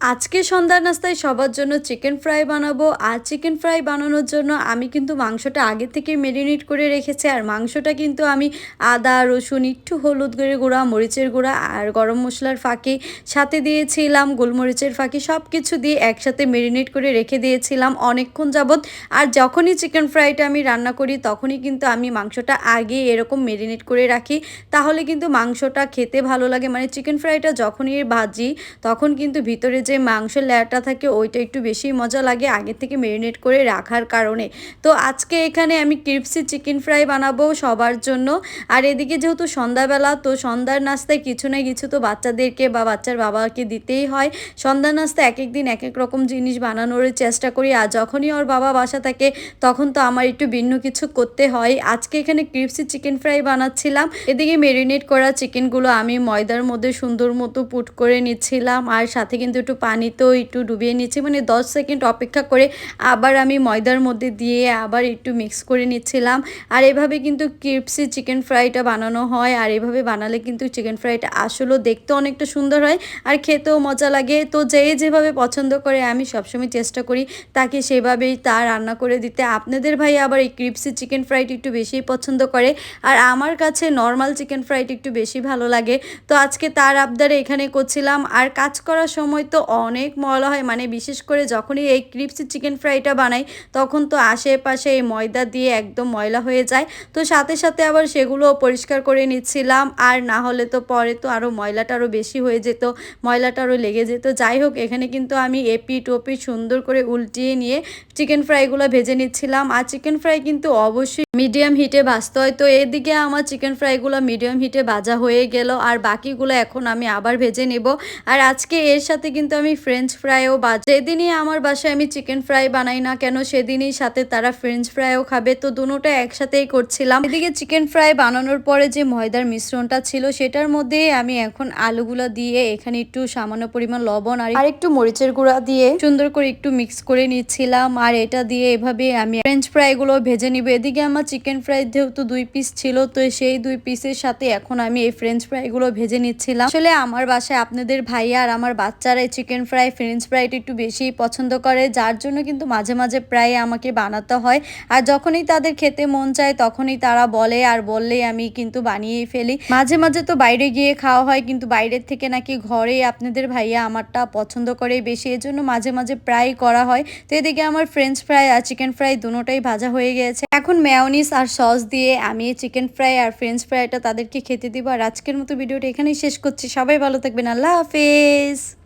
আজকে সন্ধ্যার নাস্তায় সবার জন্য চিকেন ফ্রাই বানাবো। আর চিকেন ফ্রাই বানানোর জন্য আমি কিন্তু মাংসটা আগে থেকে মেরিনেট করে রেখেছি। আর মাংসটা কিন্তু আমি আদা, রসুন, একটু হলুদ করে গুঁড়া, মরিচের গুঁড়া আর গরম মশলার ফাঁকি সাথে দিয়েছিলাম গোলমরিচের ফাঁকি সব কিছু দিয়ে একসাথে মেরিনেট করে রেখে দিয়েছিলাম অনেকক্ষণ যাবৎ। আর যখনই চিকেন ফ্রাইটা আমি রান্না করি, তখনই কিন্তু আমি মাংসটা আগে এরকম মেরিনেট করে রাখি। তাহলে কিন্তু মাংসটা খেতে ভালো লাগে। মানে চিকেন ফ্রাইটা যখনই ভাজি, তখন কিন্তু ভিতরে যে মাংসের লেয়ারটা থাকে ওইটা একটু বেশি মজা লাগে আগে থেকে মেরিনেট করে রাখার কারণে। তো আজকে এখানে আমি ক্রিপসি চিকেন ফ্রাই বানাবো সবার জন্য। আর এদিকে যেহেতু সন্ধ্যাবেলা, তো সন্ধ্যার নাস্তায় কিছু না কিছু তো বাচ্চাদেরকে বা বাচ্চার বাবাকে দিতেই হয়। সন্ধ্যার নাস্তা এক এক দিন এক এক রকম জিনিস বানানোর চেষ্টা করি আর যখনই ওর বাবা বাসা থাকে, তখন তো আমার একটু ভিন্ন কিছু করতে হয়। আজকে এখানে ক্রিপসি চিকেন ফ্রাই বানাচ্ছিলাম। এদিকে মেরিনেট করা চিকেনগুলো আমি ময়দার মধ্যে সুন্দর মতো পুট করে নিচ্ছিলাম। আর সাথে কিন্তু একটু পানিতেও একটু ডুবিয়ে নিচ্ছি মানে দশ সেকেন্ড অপেক্ষা করে আবার আমি ময়দার মধ্যে দিয়ে আবার একটু মিক্স করে নিচ্ছিলাম। আর এভাবে কিন্তু ক্রিপসি চিকেন ফ্রাইটা বানানো হয়, আর এভাবে বানালে কিন্তু চিকেন ফ্রাইটা আসলেও দেখতে অনেকটা সুন্দর হয় আর খেতেও মজা লাগে। তো যে যেভাবে পছন্দ করে আমি সবসময় চেষ্টা করি তাকে সেভাবেই তা রান্না করে দিতে। আপনাদের ভাই আবার এই ক্রিপসি চিকেন ফ্রাইটা একটু বেশিই পছন্দ করে আর আমার কাছে নর্মাল চিকেন ফ্রাইটা একটু বেশি ভালো লাগে। তো আজকে তার আবদারে এখানে করছিলাম। আর কাজ করার সময় তো অনেক ময়লা হয়। মানে বিশেষ করে যখনই এই ক্রিপসি চিকেন ফ্রাইটা বানাই, তখন তো আশেপাশে এই ময়দা দিয়ে একদম ময়লা হয়ে যায়। তো সাথে সাথে আবার সেগুলো পরিষ্কার করে নিচ্ছিলাম। আর না হলে তো পরে তো আরও ময়লাটা আরও বেশি হয়ে যেত, ময়লাটা আরও লেগে যেত। যাই হোক, এখানে কিন্তু আমি এপি টপি সুন্দর করে উল্টিয়ে নিয়ে চিকেন ফ্রাইগুলো ভেজে নিচ্ছিলাম। আর চিকেন ফ্রাই কিন্তু অবশ্যই মিডিয়াম হিটে ভাজতে হয়। তো এদিকে আমার চিকেন ফ্রাইগুলো মিডিয়াম হিটে ভাজা হয়ে গেল। আর বাকিগুলো এখন আমি আবার ভেজে নেব। আর আজকে এর সাথে কিন্তু আমি ফ্রেঞ্চ ফ্রাইও বা যেদিনই আমার বাসায় আমি চিকেন ফ্রাই বানাই না কেন, সেদিনই সাথে তারা ফ্রেঞ্চ ফ্রাইও খাবে। তো দুটোটা একসাথেই করছিলাম। এদিকে চিকেন ফ্রাই বানানোর পরে যে ময়দার মিশ্রণটা ছিল, সেটার মধ্যে আমি এখন আলুগুলো দিয়ে এখানে একটু সামান্য পরিমাণ লবণ আর একটু মরিচের গুঁড়া দিয়ে সুন্দর করে একটু মিক্স করে নিচ্ছিলাম। আর এটা দিয়ে এভাবে আমি ফ্রেঞ্চ ফ্রাইগুলো ভেজে নিব। এদিকে আমার চিকেন ফ্রাই যেহেতু দুই পিস ছিল, তো সেই দুই পিসের সাথে এখন আমি এই ফ্রেঞ্চ ফ্রাইগুলো ভেজে নিচ্ছিলাম। আসলে আমার বাসায় আপনাদের ভাইয়া আর আমার বাচ্চারা চিকেন ফ্রাই ফ্রেঞ্চ ফ্রাইটা একটু বেশি পছন্দ করে, যার জন্য কিন্তু মাঝে মাঝে প্রায় আমাকে বানাতে হয়। আর যখনই তাদের খেতে মন চায়, তখনই তারা বলে, আর বললেই আমি কিন্তু বানিয়েই ফেলি। মাঝে মাঝে তো বাইরে গিয়ে খাওয়া হয়, কিন্তু বাইরের থেকে নাকি ঘরে আপনাদের ভাইয়া আমারটা পছন্দ করে বেশি, এজন্য মাঝে মাঝে প্রায় করা হয়। তো এদিকে আমার ফ্রেঞ্চ ফ্রাই আর চিকেন ফ্রাই দুটোটাই ভাজা হয়ে গেছে এখন মেয়নিস আর সস দিয়ে আমি চিকেন ফ্রাই আর ফ্রেঞ্চ ফ্রাইটা তাদেরকে খেতে দিব। আর আজকের মতো ভিডিওটা এখানেই শেষ করছি। সবাই ভালো থাকবেন। আল্লাহ হাফেজ।